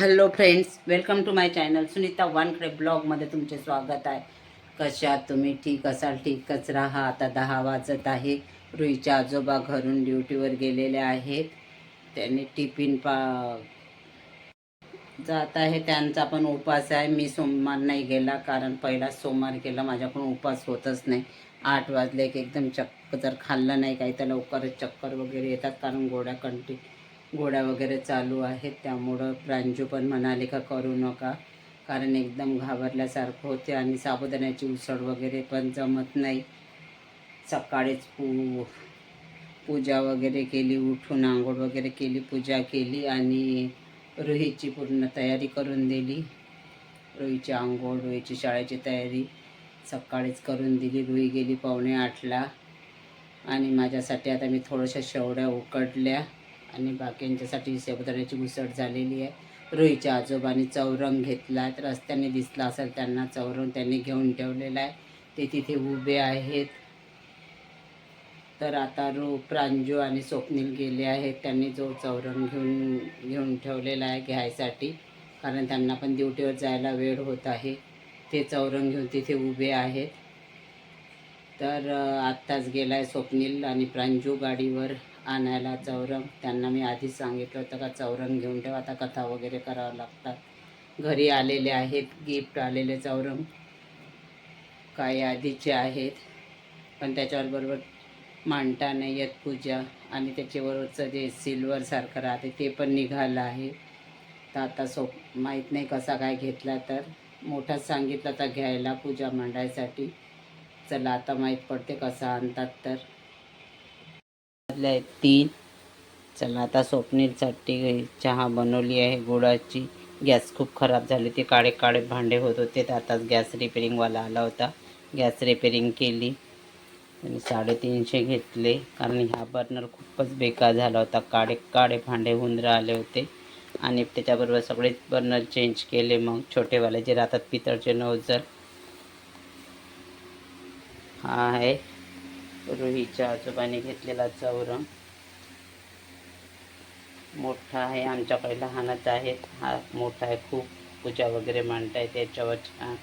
Hello friends welcome to my channel Sunita Wankhede ब्लॉगमध्ये तुमचे स्वागत आहे. कशात तुम्ही? ठीक असाल? ठीकच राहा. आता दहा वाजत आहे. रुईच्या आजोबा घरून ड्युटीवर गेलेले आहेत. त्यांनी टिफिन पा जात आहे. त्यांचा पण उपास आहे. मी सोमवार नाही गेला कारण पहिला सोमवार गेला. माझ्याकडून उपास होतच नाही. आठ वाजले की एकदम चक्क जर खाल्लं नाही काही तर लवकरच चक्कर वगैरे येतात कारण गोड्या कंटी घोड्या वगैरे चालू आहेत त्यामुळं प्रांजू पण म्हणाले का करू नका. कारण एकदम घाबरल्यासारखं होते आणि साबुदाण्याची उसळ वगैरे पण जमत नाही. सकाळीच पू पूजा वगैरे केली उठून आंघोळ वगैरे केली पूजा केली आणि रोहीची पूर्ण तयारी करून दिली. रोहीची आंघोळ रोहीची शाळेची तयारी सकाळीच करून दिली. रुई गेली पावणे आठला. आणि माझ्यासाठी आता मी थोड्याशा शेवड्या उकडल्या. आणि बाकींच्यासाठी शेबदाण्याची उसळ झालेली आहे. रोहीच्या आजोबांनी चौरंग घेतला तर रस्त्याने दिसला असेल त्यांना चौरंग त्यांनी घेऊन ठेवलेला आहे. ते तिथे उभे आहेत. तर आता रो प्रांजू आणि स्वप्नील गेले आहेत. त्यांनी जो चौरंग घेऊन घेऊन ठेवलेला आहे घ्यायसाठी कारण त्यांना पण ड्युटीवर जायला वेळ होत आहे. ते चौरंग घेऊन तिथे उभे आहेत. तर आत्ताच गेला आहे स्वप्नील आणि प्रांजू गाडीवर. आणायला चौरंग. त्यांना मी आधीच सांगितलं होतं का चौरंग घेऊन ठेवा. आता कथा वगैरे करावं लागतात. घरी आलेले आहेत गिफ्ट आलेले चौरंग. काही आधीचे आहेत पण त्याच्यावर बरोबर मांडता नाही येत पूजा. आणि त्याच्याबरोबरचं जे सिल्वरसारखं राहते ते पण निघालं आहे. तर आता सोप माहीत नाही कसा काय घेतला तर. मोठाच सांगितलं तर घ्यायला पूजा मांडायसाठी. चला आता माहीत पडते कसा आणतात तर. आहेत तीन. चला आता स्वप्नीलसाठी चहा बनवली आहे गुळाची. गॅस खूप खराब झाली ते काळे काळे भांडे होत होते. तर आताच गॅस रिपेरिंगवाला आला होता. गॅस रिपेरिंग केली. आणि साडेतीनशे घेतले कारण ह्या बर्नर खूपच बेकार झाला होता. काळे काळे भांडे होऊन राहिले होते. आणि त्याच्याबरोबर सगळे बर्नर चेंज केले मग. छोटेवाले जे राहतात पितळचे नवजर हा आहे. रोहीच्या आजोबाने घेतलेला चौरंग मोठा आहे आमच्याकडे लहानच आहेत हा मोठा आहे खूप पूजा वगैरे मांडता येते छान